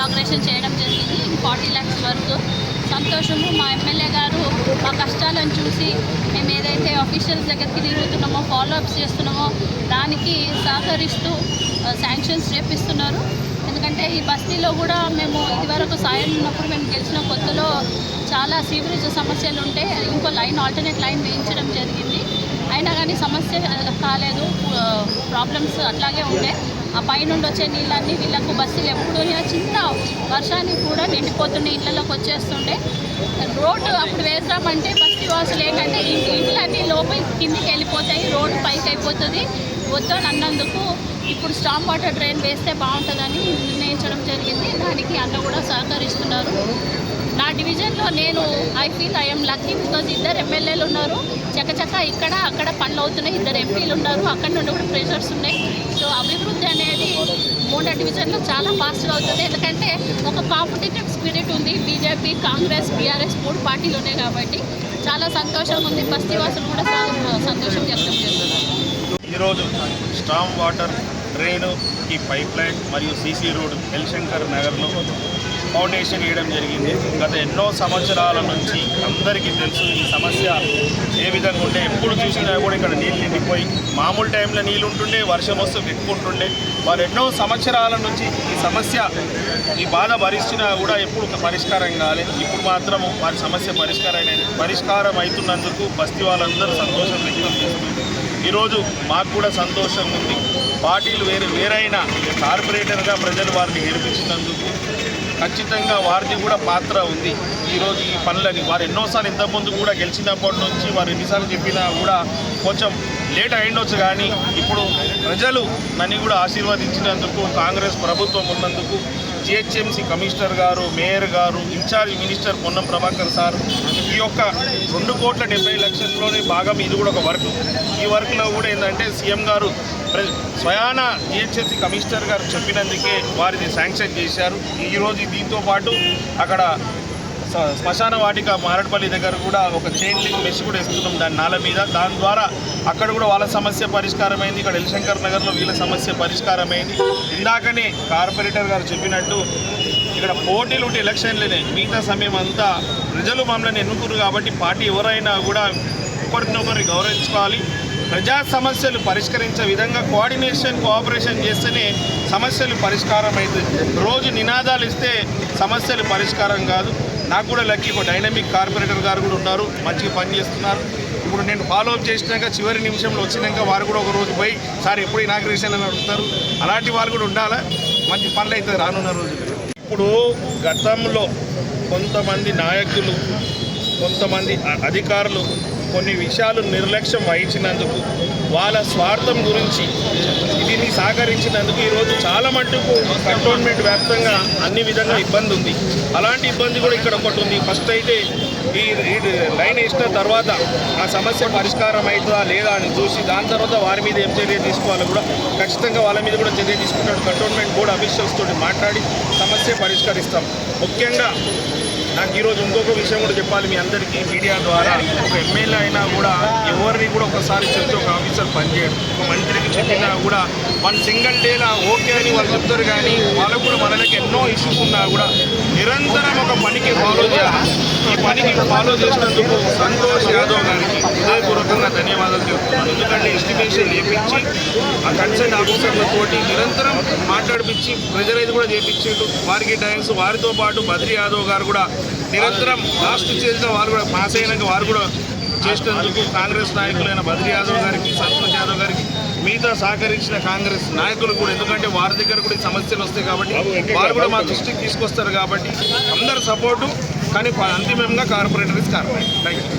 Inauguration చేయడం జరిగింది. Forty lakhs వరకు సంతోషము. మా ఎమ్మెల్యే గారు మా కష్టాలను చూసి మేము ఏదైతే అఫీషియల్స్ దగ్గరికి తిరుగుతున్నామో ఫాలోఅప్స్ చేస్తున్నామో దానికి సహకరిస్తూ శాంక్షన్స్ చేపిస్తున్నారు. ఎందుకంటే ఈ బస్తీలో కూడా మేము ఇదివరకు సాయం ఉన్నప్పుడు మేము గెలిచిన కొత్తలో చాలా సీవరేజ్ సమస్యలు ఉంటే ఇంకో లైన్ ఆల్టర్నేట్ లైన్ వేయించడం జరిగింది. అయినా కానీ సమస్య కాలేదు. ప్రాబ్లమ్స్ అట్లాగే ఉండే. ఆ పైనుండి వచ్చే నీళ్ళన్నీ వీళ్ళకు బస్సులు ఎప్పుడు చిన్న వర్షానికి కూడా నిండిపోతుండే ఇళ్ళలోకి వచ్చేస్తుండే. రోడ్డు అప్పుడు వేసామంటే బస్సు వాసులు ఏంటంటే ఇంటి ఇంట్లన్నీ లోపలి కిందికి వెళ్ళిపోతాయి రోడ్డు పైకి అయిపోతుంది. వద్దని అన్నందుకు ఇప్పుడు స్టామ్ వాటర్ డ్రైన్ వేస్తే బాగుంటుందని నిర్ణయించడం జరిగింది. దానికి అన్న కూడా సహకరిస్తున్నారు. నా డివిజన్లో నేను I feel I'm lucky because ఇద్దరు ఎమ్మెల్యేలు ఉన్నారు. చకచక ఇక్కడ అక్కడ పనులు అవుతున్నాయి. ఇద్దరు ఎంపీలు ఉన్నారు. అక్కడ నుండి కూడా ప్రెషర్స్ ఉన్నాయి. సో అభివృద్ధి అనేది మూడో డివిజన్లో చాలా ఫాస్ట్గా అవుతుంది. ఎందుకంటే ఒక కాంపిటేటివ్ స్పిరిట్ ఉంది. బీజేపీ కాంగ్రెస్ బీఆర్ఎస్ మూడు పార్టీలు ఉన్నాయి కాబట్టి చాలా సంతోషంగా ఉంది. బస్తీవాసులు కూడా చాలా సంతోషం వ్యక్తం చేస్తున్నారు. ఈరోజు స్టామ్ వాటర్ డ్రైను ఈ పైప్ లైన్ మరియు సీసీ రోడ్ ఎల్శంకర్ నగర్లో ఫౌండేషన్ వేయడం జరిగింది. గత ఎన్నో సంవత్సరాల నుంచి అందరికీ తెలుసు ఈ సమస్య ఏ విధంగా ఉంటే ఎప్పుడు చూసినా కూడా ఇక్కడ నీళ్ళు నిండిపోయి మామూలు టైంలో నీళ్ళు ఉంటుండే వర్షం వస్తూ పెట్టుకుంటుండే వారు ఎన్నో సంవత్సరాల నుంచి ఈ సమస్య ఈ బాధ భరిస్తున్నా కూడా ఎప్పుడు పరిష్కారం కాలేదు. ఇప్పుడు మాత్రం వారి సమస్య పరిష్కారం పరిష్కారం అవుతున్నందుకు బస్తీ వాళ్ళందరూ సంతోషం వ్యక్తం చేస్తున్నారు. ఈరోజు మాకు కూడా సంతోషం ఉంది. పార్టీలు వేరే వేరైనా కార్పొరేటర్గా ప్రజలు వారిని గెలిపించినందుకు ఖచ్చితంగా వారిది కూడా పాత్ర ఉంది. ఈరోజు ఈ పనులని వారు ఎన్నోసార్లు ఇంతకుముందు కూడా గెలిచినప్పటి నుంచి వారు ఎన్నిసార్లు చెప్పినా కూడా కొంచెం లేట్ అయిండొచ్చు కానీ ఇప్పుడు ప్రజలు నన్ను కూడా ఆశీర్వదించినందుకు కాంగ్రెస్ ప్రభుత్వం ఉన్నందుకు జిహెచ్ఎంసీ కమిషనర్ గారు మేయర్ గారు incharge minister Ponnam Prabhakar sir ఈ యొక్క రెండు కోట్ల డెబ్బై లక్షల్లోనే భాగం ఇది కూడా ఒక వర్క్. ఈ వర్క్లో కూడా ఏంటంటే సీఎం గారు స్వయాన జిహెచ్ఎంసీ కమిషనర్ గారు చెప్పినందుకే వారిని శాంక్షన్ చేశారు. ఈరోజు దీంతో పాటు అక్కడ శ్మశాన వాటిక మారడపల్లి దగ్గర కూడా ఒక చైన్ లింక్ మెష్ కూడా ఇస్తున్నాం దాని నాల మీద. దాని ద్వారా అక్కడ కూడా వాళ్ళ సమస్య పరిష్కారమైంది. ఇక్కడ ఎల్శంకర్ నగర్లో వీళ్ళ సమస్య పరిష్కారమైంది. ఇందాకనే కార్పొరేటర్ గారు చెప్పినట్టు ఇక్కడ పోటీలు ఉంటే ఎలక్షన్లనే మిగతా సమయం అంతా ప్రజలు మమ్మల్ని ఎన్నుకురు కాబట్టి పార్టీ ఎవరైనా కూడా ఒకరినొకరిని గౌరవించుకోవాలి. ప్రజా సమస్యలు పరిష్కరించే విధంగా కోఆర్డినేషన్ కోఆపరేషన్ చేస్తేనే సమస్యలు పరిష్కారం అవుతుంది రోజు నినాదాలు ఇస్తే సమస్యలు పరిష్కారం కాదు. నాకు కూడా లక్కీ ఒక డైనమిక్ కార్పొరేటర్ గారు కూడా ఉన్నారు మంచిగా పనిచేస్తున్నారు ఇప్పుడు నేను ఫాలో అప్ చేసినాక చివరి నిమిషంలో వచ్చినాక వారు కూడా ఒక రోజు పోయి సార్ ఎప్పుడు ఇనాగ్రేషన్ అని అడుగుతారు? అలాంటి వాళ్ళు కూడా ఉండాలా? మంచి పనులు అవుతుంది రానున్న రోజులు ఇప్పుడు గతంలో కొంతమంది నాయకులు కొంతమంది అధికారులు కొన్ని విషయాలు నిర్లక్ష్యం వహించినందుకు వాళ్ళ స్వార్థం గురించి దీన్ని సహకరించినందుకు ఈరోజు చాలా మట్టుకు కంటోన్మెంట్ వ్యాప్తంగా అన్ని విధంగా ఇబ్బంది ఉంది. అలాంటి ఇబ్బంది కూడా ఇక్కడ ఒకటి ఉంది. ఫస్ట్ అయితే ఈ లైన్ వేసిన తర్వాత ఆ సమస్య పరిష్కారం అవుతుందా లేదా అని చూసి దాని తర్వాత వారి మీద ఏం చర్య తీసుకోవాలో కూడా ఖచ్చితంగా వాళ్ళ మీద కూడా చర్య తీసుకుంటాడు. కంటోన్మెంట్ బోర్డు అఫీషియల్స్ తోటి మాట్లాడి సమస్య పరిష్కరిస్తాం. ముఖ్యంగా నాకు ఈరోజు ఇంకొక విషయం కూడా చెప్పాలి మీ అందరికీ మీడియా ద్వారా. ఒక ఎమ్మెల్యే అయినా కూడా ఎవరిని కూడా ఒకసారి చెప్తే ఒక ఆఫీసర్ పనిచేయడు. ఒక మంత్రికి చెప్పినా కూడా వన్ సింగిల్ డేలా ఓకే అని వాళ్ళు చెప్తారు కానీ వాళ్ళకు కూడా మనకి ఎన్నో ఇష్యూస్ ఉన్నా కూడా నిరంతరం ఒక పనికి ఫాలో చేయాలి. పనికి ఫాలో చేసినందుకు సంతోష్ యాదవ్ గారికి హృదయపూర్వకంగా ధన్యవాదాలు చెప్తున్నాను. ఎందుకంటే ఎస్టిమేషన్ చేపించి ఆ కన్సర్న్ ఆఫీసర్లతోటి నిరంతరం మాట్లాడిపించి ప్రెజరైజ్ కూడా చేపించిండు వారికి థ్యాంక్స్ వారితో పాటు బద్రి యాదవ్ గారు కూడా నిరంతరం లాస్ట్ చేసిన వారు కూడా పాస్ అయినాక వారు కూడా చేసినందుకు కాంగ్రెస్ నాయకులైన బద్రి యాదవ్ గారికి సంతోష్ యాదవ్ గారికి మిగతా సహకరించిన కాంగ్రెస్ నాయకులు కూడా ఎందుకంటే వారి దగ్గర కూడా ఈ సమస్యలు వస్తాయి కాబట్టి వారు కూడా మా దృష్టికి తీసుకొస్తారు కాబట్టి అందరు సపోర్టు కానీ అంతిమంగా corporator is corporate thank you